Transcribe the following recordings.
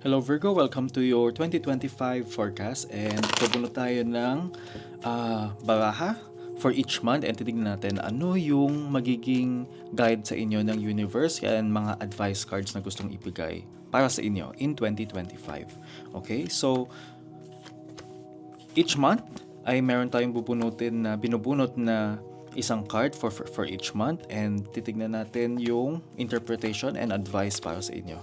Hello Virgo, welcome to your 2025 forecast. And pupuno tayo ng ah, baraha for each month. And titignan natin ano yung magiging guide sa inyo ng universe and mga advice cards na gustong ibigay para sa inyo in 2025. Okay, so each month ay meron tayong bubunutin na binubunot na isang card for, for, for each month. And titignan natin yung interpretation and advice para sa inyo.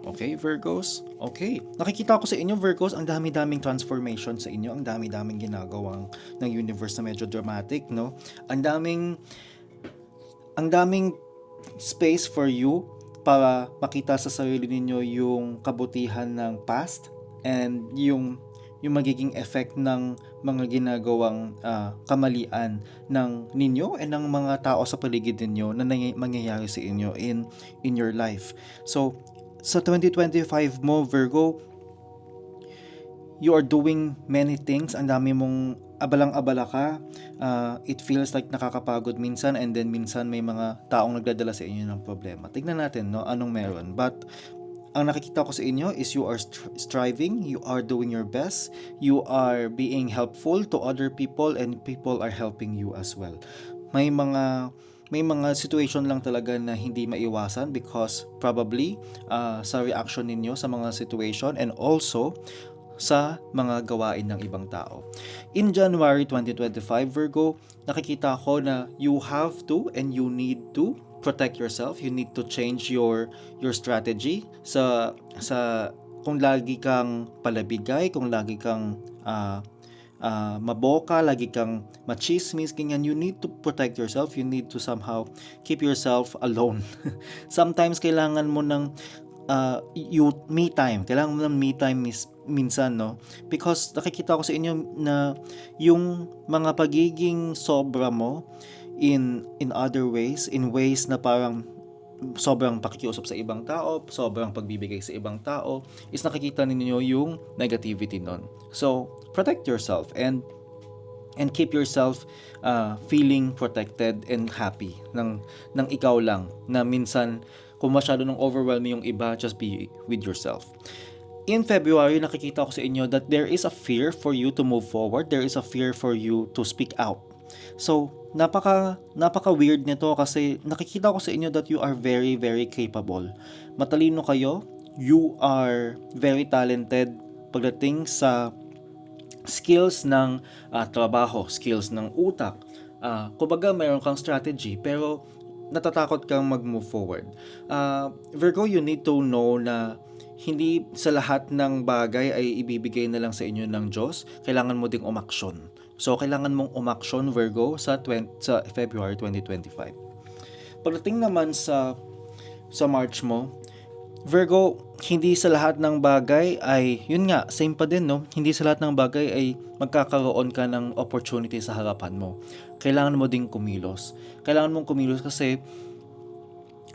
Okay, Virgos? Okay. Nakikita ko sa inyo, Virgos, ang dami-daming transformation sa inyo. Ang dami-daming ginagawang ng universe na medyo dramatic, no? Ang daming ang daming space for you para makita sa sarili ninyo yung kabutihan ng past and yung yung magiging effect ng mga ginagawang ah, kamalian ng ninyo and ng mga tao sa paligid ninyo na nangy- mangyayari sa inyo in in your life. So, sa 2025 mo, Virgo, you are doing many things. Ang dami mong abalang-abala ka. Uh, it feels like nakakapagod minsan and then minsan may mga taong nagdadala sa inyo ng problema. Tignan natin no, anong meron. But ang nakikita ko sa inyo is you are str- striving, you are doing your best, you are being helpful to other people and people are helping you as well. May mga may mga situation lang talaga na hindi maiwasan because probably uh, sa reaction ninyo sa mga situation and also sa mga gawain ng ibang tao. In January 2025, Virgo, nakikita ko na you have to and you need to protect yourself. You need to change your your strategy sa sa kung lagi kang palabigay, kung lagi kang ah, ah, maboka, lagi kang machismis, ganyan, you need to protect yourself. You need to somehow keep yourself alone. Sometimes kailangan mo ng uh, you me time. Kailangan mo ng me time mis, minsan, no? Because nakikita ko sa inyo na yung mga pagiging sobra mo in in other ways, in ways na parang sobrang pakikiusap sa ibang tao, sobrang pagbibigay sa ibang tao, is nakikita ninyo yung negativity nun. So, protect yourself and and keep yourself uh, feeling protected and happy ng ng ikaw lang na minsan kung masyado nang overwhelming yung iba just be with yourself. In February nakikita ko sa inyo that there is a fear for you to move forward. There is a fear for you to speak out so napaka napaka weird nito kasi nakikita ko sa inyo that you are very very capable matalino kayo you are very talented pagdating sa skills ng ah, trabaho, skills ng utak. Ah, kumbaga mayroon kang strategy pero natatakot kang mag-move forward. Ah, Virgo, you need to know na hindi sa lahat ng bagay ay ibibigay na lang sa inyo ng Diyos. Kailangan mo ding umaksyon. So, kailangan mong umaksyon, Virgo, sa, 20, sa February 2025. Pagdating naman sa sa March mo, Virgo, hindi sa lahat ng bagay ay, yun nga, same pa din, no? Hindi sa lahat ng bagay ay magkakaroon ka ng opportunity sa harapan mo. Kailangan mo ding kumilos. Kailangan mong kumilos kasi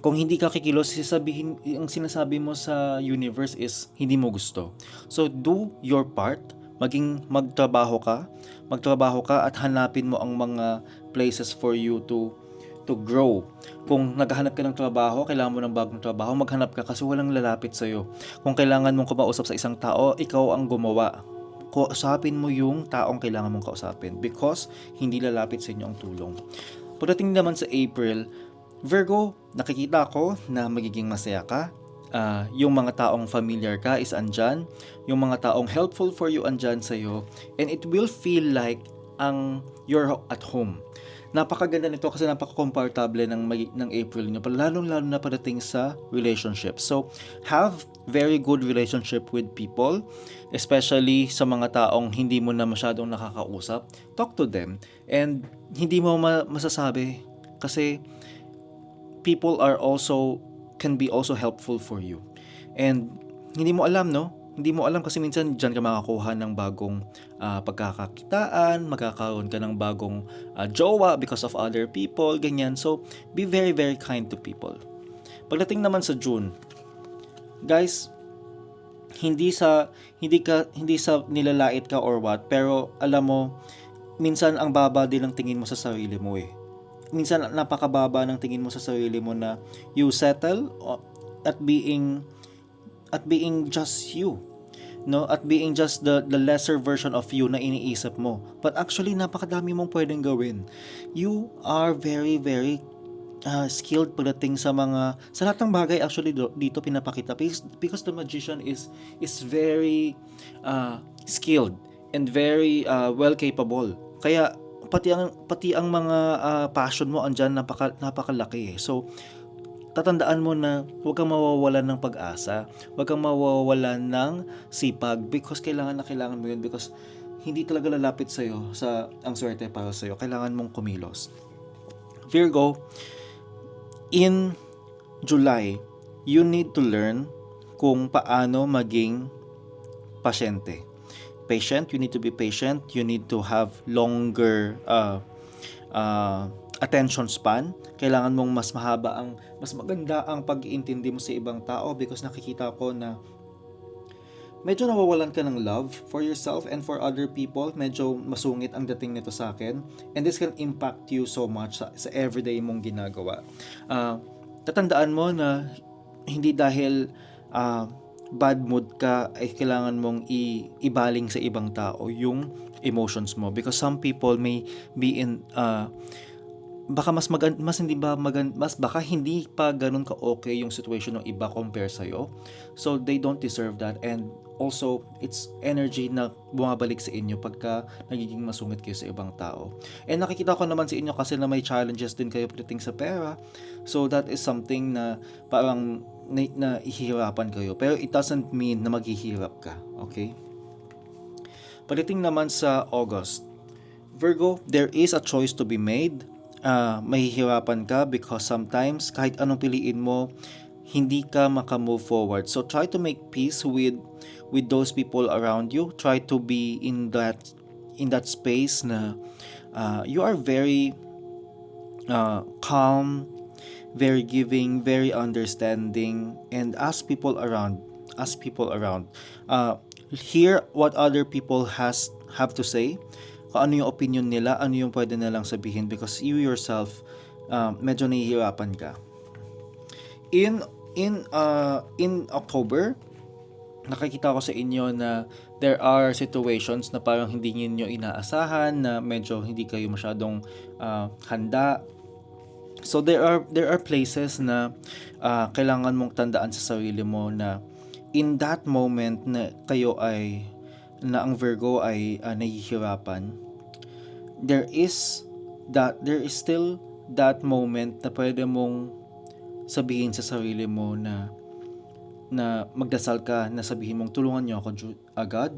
kung hindi ka kikilos, sasabihin, ang sinasabi mo sa universe is hindi mo gusto. So, do your part. Maging magtrabaho ka. Magtrabaho ka at hanapin mo ang mga places for you to to grow. Kung naghahanap ka ng trabaho, kailangan mo ng bagong trabaho, maghanap ka kasi walang lalapit sa'yo. Kung kailangan mong kumausap sa isang tao, ikaw ang gumawa. Kausapin mo yung taong kailangan mong kausapin because hindi lalapit sa inyo ang tulong. Pagdating naman sa April, Virgo, nakikita ko na magiging masaya ka. Ah, yung mga taong familiar ka is andyan. Yung mga taong helpful for you andyan sa'yo. And it will feel like ang you're at home napakaganda nito kasi napaka-comfortable ng, ng April nyo, lalong-lalo na padating sa relationship. So, have very good relationship with people, especially sa mga taong hindi mo na masyadong nakakausap. Talk to them. And hindi mo ma- masasabi kasi people are also, can be also helpful for you. And hindi mo alam, no? Hindi mo alam kasi minsan dyan ka makakuha ng bagong ah, pagkakakitaan, magkakaroon ka ng bagong ah, jowa because of other people, ganyan. So, be very, very kind to people. Pagdating naman sa June, guys, hindi sa hindi ka hindi sa nilalait ka or what, pero alam mo minsan ang baba din ng tingin mo sa sarili mo eh. Minsan napakababa ng tingin mo sa sarili mo na you settle at being at being just you no? At being just the the lesser version of you na iniisip mo. But actually napakadami mong pwedeng gawin. You are very very uh, skilled pagdating sa mga sa lahat ng bagay actually dito pinapakita. Because, because the magician is is very uh, skilled and very uh, well capable. Kaya pati ang pati ang mga uh, passion mo andyan napaka napakalaki eh. so tatandaan mo na huwag kang mawawalan ng pag-asa, huwag kang mawawalan ng sipag because kailangan na kailangan mo yun because hindi talaga lalapit sa'yo sa ang swerte para sa'yo. Kailangan mong kumilos. Virgo, in July, you need to learn kung paano maging pasyente. Patient, you need to be patient. You need to have longer uh, uh, attention span. Kailangan mong mas mahaba ang, mas maganda ang pag-iintindi mo sa ibang tao because nakikita ko na medyo nawawalan ka ng love for yourself and for other people. Medyo masungit ang dating nito sa akin. And this can impact you so much sa, sa everyday mong ginagawa. Uh, tatandaan mo na hindi dahil uh, bad mood ka ay kailangan mong i- ibaling sa ibang tao yung emotions mo. Because some people may be in uh, baka mas magan mas hindi ba magan mas baka hindi pa ganun ka okay yung situation ng iba compare sa so they don't deserve that. And also it's energy na bumabalik sa inyo pagka nagiging masungit kayo sa ibang tao. And nakikita ko naman sa inyo kasi na may challenges din kayo pagdating sa pera. So that is something na parang na, na ihirapan kayo. Pero it doesn't mean na maghihirap ka okay? Pagdating naman sa August Virgo there is a choice to be made. Uh, mahihirapan ka because sometimes kahit anong piliin mo, hindi ka maka-move forward. So try to make peace with with those people around you. Try to be in that in that space na uh, you are very uh, calm, very giving, very understanding, and ask people around. Ask people around. Uh, hear what other people has have to say kung ano yung opinion nila, ano yung pwede nilang sabihin because you yourself um, medyo nahihirapan ka. In in uh, in October, nakikita ko sa inyo na there are situations na parang hindi niyo inaasahan na medyo hindi kayo masyadong uh, handa. So there are there are places na uh, kailangan mong tandaan sa sarili mo na in that moment na kayo ay na ang Virgo ay uh, nahihirapan, there is that there is still that moment na pwede mong sabihin sa sarili mo na na magdasal ka na sabihin mong tulungan niyo ako agad.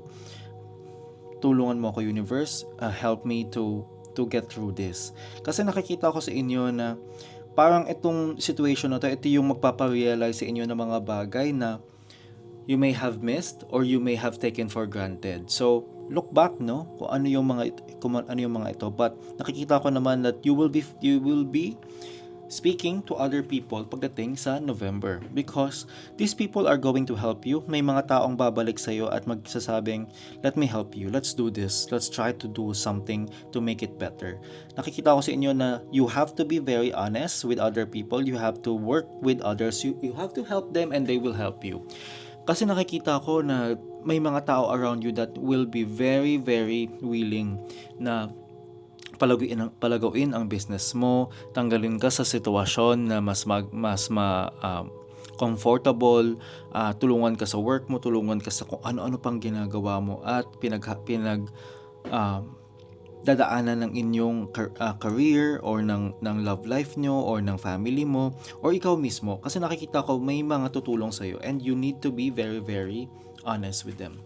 Tulungan mo ako universe. Uh, help me to to get through this. Kasi nakikita ko sa inyo na parang itong situation na to ito yung magpaparealize sa inyo ng mga bagay na you may have missed or you may have taken for granted. So look back no kung ano yung mga kung ano yung mga ito. But nakikita ko naman that you will be you will be speaking to other people pagdating sa November because these people are going to help you. May mga taong babalik sa iyo at magsasabing, let me help you. Let's do this. Let's try to do something to make it better. Nakikita ko sa inyo na you have to be very honest with other people. You have to work with others. You, you have to help them and they will help you. Kasi nakikita ko na may mga tao around you that will be very, very willing na palaguin ang palagawin ang business mo, tanggalin ka sa sitwasyon na mas mag, mas ma uh, comfortable, uh, tulungan ka sa work mo, tulungan ka sa kung ano-ano pang ginagawa mo at pinag pinag uh, dadaanan ng inyong uh, career or ng, ng love life nyo or ng family mo or ikaw mismo kasi nakikita ko may mga tutulong sa'yo and you need to be very very honest with them.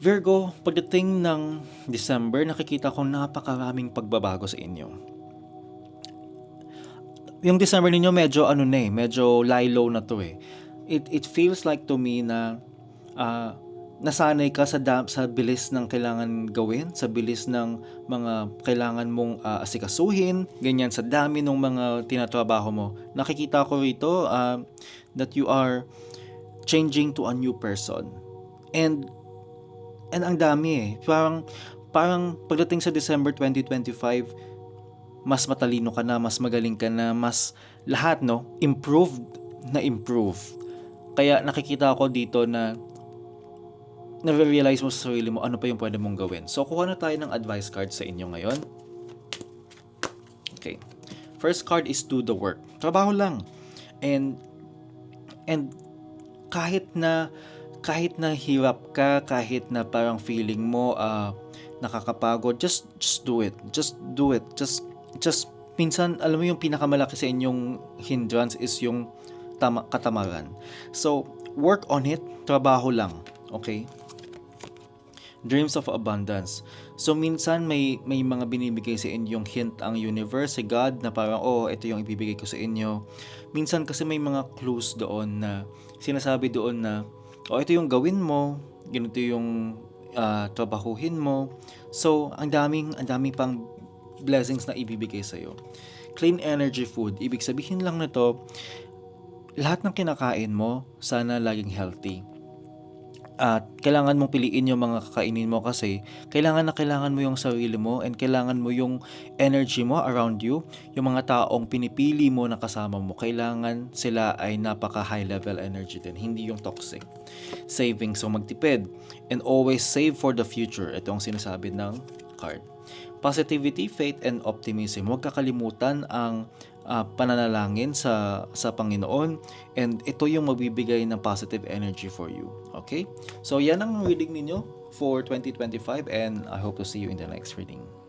Virgo, pagdating ng December, nakikita ko napakaraming pagbabago sa inyo. Yung December ninyo medyo ano na eh, medyo lie low na to eh. It, it feels like to me na uh, nasanay ka sa da- sa bilis ng kailangan gawin, sa bilis ng mga kailangan mong uh, asikasuhin, ganyan sa dami ng mga tinatrabaho mo. Nakikita ko rito uh, that you are changing to a new person. And and ang dami eh. Parang parang pagdating sa December 2025, mas matalino ka na, mas magaling ka na, mas lahat no, improved na improved Kaya nakikita ko dito na na-realize mo sa sarili mo ano pa yung pwede mong gawin. So, kuha na tayo ng advice card sa inyo ngayon. Okay. First card is do the work. Trabaho lang. And and kahit na kahit na hirap ka, kahit na parang feeling mo ah, nakakapagod, just just do it. Just do it. Just just minsan alam mo yung pinakamalaki sa inyong hindrance is yung tama, katamaran. So, work on it. Trabaho lang. Okay? dreams of abundance. So minsan may may mga binibigay sa inyo yung hint ang universe, si God na parang oh, ito yung ibibigay ko sa inyo. Minsan kasi may mga clues doon na sinasabi doon na oh, ito yung gawin mo, ganito yung ah, trabahuhin mo. So, ang daming ang daming pang blessings na ibibigay sa iyo. Clean energy food, ibig sabihin lang nito lahat ng kinakain mo sana laging healthy at kailangan mong piliin yung mga kakainin mo kasi kailangan na kailangan mo yung sarili mo and kailangan mo yung energy mo around you. Yung mga taong pinipili mo na kasama mo, kailangan sila ay napaka high level energy din, hindi yung toxic. Saving, so magtipid. And always save for the future. Ito ang sinasabi ng card. Positivity, faith, and optimism. Huwag kakalimutan ang ah, pananalangin sa sa Panginoon and ito yung magbibigay ng positive energy for you. Okay? So yan ang reading ninyo for 2025 and I hope to see you in the next reading.